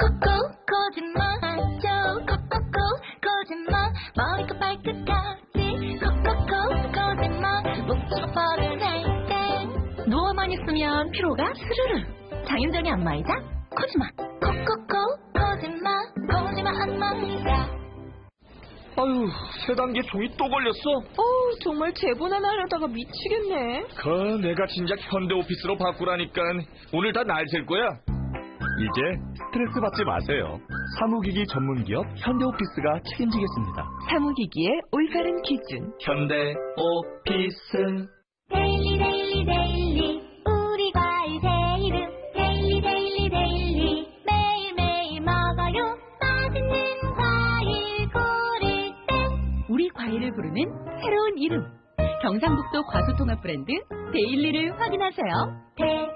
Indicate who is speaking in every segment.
Speaker 1: 콕콕콕 거짓말 하죠. 콕콕콕 거짓말. 머리끝 발끝까지 콕콕콕 거짓말. 목소리 뻔을 낼때. 누워만 있으면 피로가 스르르. 장윤정의 안마의자 코지마. 콕콕콕 거짓말. 거짓말 안마의자
Speaker 2: 아유, 세 단계 종이 또 걸렸어.
Speaker 3: 어우, 정말 제보나 하려다가 미치겠네.
Speaker 2: 그 내가 진작 현대 오피스로 바꾸라니까 오늘 다 날 셀 거야.
Speaker 4: 이제 스트레스 받지 마세요. 사무기기 전문 기업 현대오피스가 책임지겠습니다.
Speaker 3: 사무기기의 올바른 기준.
Speaker 2: 현대 오피스.
Speaker 1: 데일리 데일리 데일리 우리 과일 새 이름 데일리 데일리 데일리 매일매일 먹어요 맛있는 과일 고를 때
Speaker 3: 우리 과일을 부르는 새로운 이름. 경상북도 과수통합 브랜드 데일리를 확인하세요.
Speaker 1: 데일리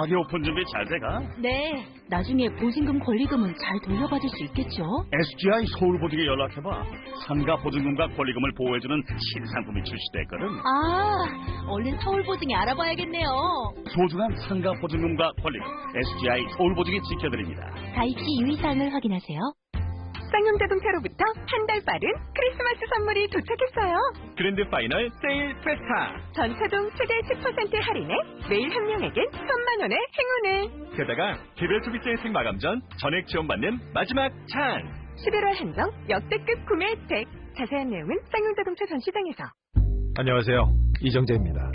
Speaker 4: 가게 오픈 준비 잘 돼가?
Speaker 3: 네. 나중에 보증금 권리금은 잘 돌려받을 수 있겠죠?
Speaker 4: SGI 서울보증에 연락해봐. 상가 보증금과 권리금을 보호해주는 신상품이 출시됐거든.
Speaker 3: 아, 얼른 서울보증에 알아봐야겠네요.
Speaker 4: 소중한 상가 보증금과 권리금 SGI 서울보증이 지켜드립니다.
Speaker 3: 가입 시 유의사항을 확인하세요. 쌍용 자동차로부터 한 달 빠른 크리스마스 선물이 도착했어요.
Speaker 4: 그랜드 파이널 세일 페스타.
Speaker 3: 전차종 최대 10% 할인에 매일 한 명에겐 3만 원의 행운을.
Speaker 4: 게다가 개별 혜택 마감 전 전액 지원받는 마지막 찬.
Speaker 3: 11월 한정 역대급 구매 혜택. 자세한 내용은 쌍용 자동차 전시장에서.
Speaker 5: 안녕하세요. 이정재입니다.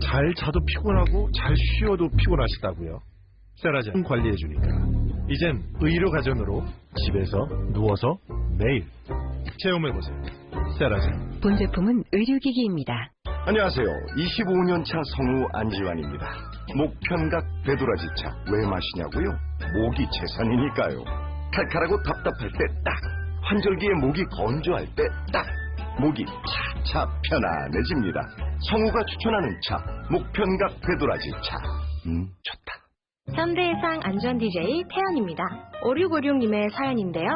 Speaker 5: 잘 자도 피곤하고 잘 쉬어도 피곤하시다고요. 세라젠 관리해주니까. 이젠 의료 가전으로 집에서 누워서 매일 체험해보세요. 세라젠.
Speaker 3: 본 제품은 의료기기입니다.
Speaker 6: 안녕하세요. 25년 차 성우 안지환입니다. 목편각 되돌아지차 왜 마시냐고요? 목이 재산이니까요. 칼칼하고 답답할 때 딱. 환절기에 목이 건조할 때 딱. 목이 차차 편안해집니다. 성우가 추천하는 차 목편각 되돌아지차. 음, 좋다.
Speaker 7: 현대해상 안전 DJ 태연입니다. 5656님의 사연인데요.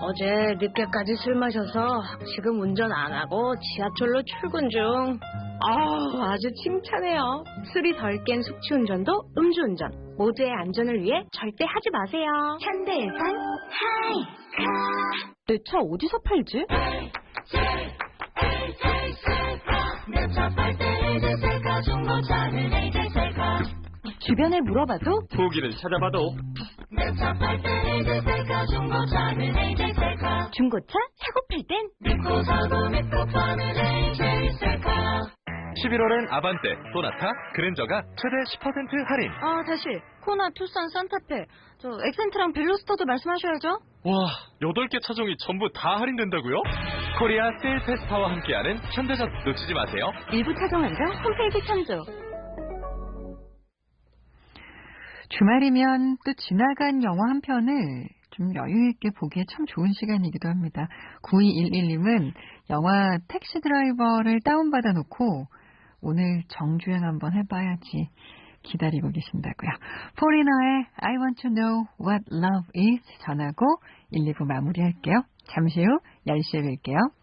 Speaker 7: 어제 늦게까지 술 마셔서 지금 운전 안 하고 지하철로 출근 중. 아, 아주 칭찬해요. 술이 덜 깬 숙취 운전도 음주 운전. 모두의 안전을 위해 절대 하지 마세요.
Speaker 1: 현대해상 하이
Speaker 3: 내차 어디서 팔지?
Speaker 1: 내차 팔 때 이제 셀카 중고차는 이제 셀카
Speaker 3: 주변에 물어봐도
Speaker 2: 후기를 찾아봐도
Speaker 1: 중고차
Speaker 3: 사고 팔땐
Speaker 1: 믿고 사고 믿고 파는 이제 셀카
Speaker 4: 11월엔 아반떼, 소나타, 그랜저가 최대 10% 할인.
Speaker 7: 아, 다시. 코나, 투싼, 산타페. 저, 엑센트랑 벨로스터도 말씀하셔야죠.
Speaker 4: 와, 8개 차종이 전부 다 할인된다고요? 코리아 세일 페스타와 함께하는 현대전 놓치지 마세요.
Speaker 3: 일부 차종 한정 홈페이지 참조. 주말이면 또 지나간 영화 한 편을 좀 여유있게 보기에 참 좋은 시간이기도 합니다. 9211님은 영화 택시 드라이버를 다운받아 놓고 오늘 정주행 한번 해봐야지 기다리고 계신다고요. 포리너의 I want to know what love is 전하고 1, 2부 마무리할게요. 잠시 후 10시에 뵐게요.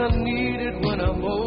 Speaker 8: I need it when I'm older.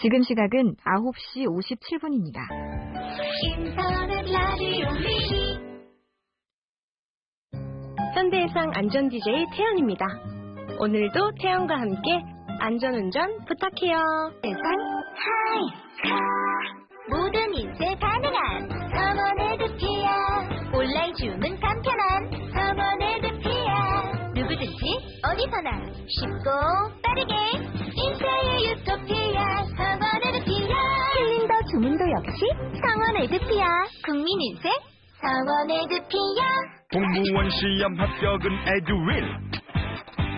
Speaker 9: 지금 시각은 9시 57분입니다.
Speaker 1: 인터넷 라디오 미니
Speaker 7: 현대해상 안전 DJ 태연입니다. 오늘도 태연과 함께 안전운전 부탁해요.
Speaker 1: 세상 하이 카 모든 인쇄 가능한 성원의 늪이야 온라인 주문 누구든지 어디서나 쉽고 빠르게 인쇄의 유토피아 늪이야 힐링도 주문도 역시 성원의 늪이야 국민 인쇄 성원의 늪이야
Speaker 2: 공무원 시험 합격은 에듀윌.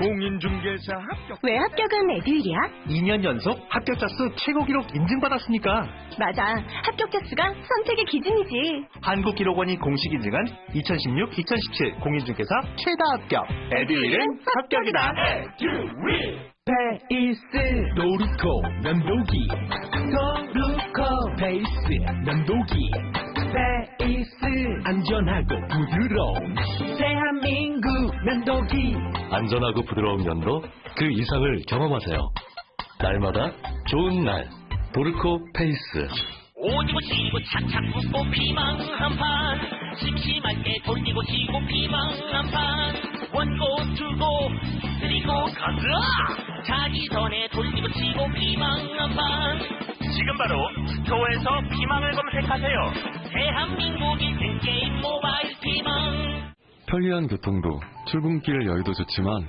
Speaker 2: 공인중개사 합격.
Speaker 7: 왜 합격은 에듀윌이야?
Speaker 5: 2년 연속 합격자 수 최고 기록 인증받았으니까
Speaker 7: 맞아. 합격 자 수가 선택의 기준이지.
Speaker 5: 한국기록원이 공식 인증한 2016-2017 공인중개사 최다 합격. 에듀윌은 합격이다.
Speaker 8: 페이스
Speaker 5: 노루코 면도기
Speaker 8: 도루코
Speaker 5: 페이스 면도기
Speaker 8: 페이스
Speaker 5: 안전하고 부드러운
Speaker 8: 대한민국 면도기.
Speaker 10: 안전하고 부드러운 면도 그 이상을 경험하세요. 날마다 좋은 날. 도르코 페이스.
Speaker 11: 오지고 지고 착착 붙고 피망 한판. 심심할 때 돌리고 지고 피망 한판. 원고 두고 그리고 가자. 자기 전에 돌리고 치고 피망 한판. 지금 바로 스토어에서 피망을 검색하세요. 대한민국 1등 게임 모바일 피망
Speaker 10: 편리한 교통도 출근길 여유도 좋지만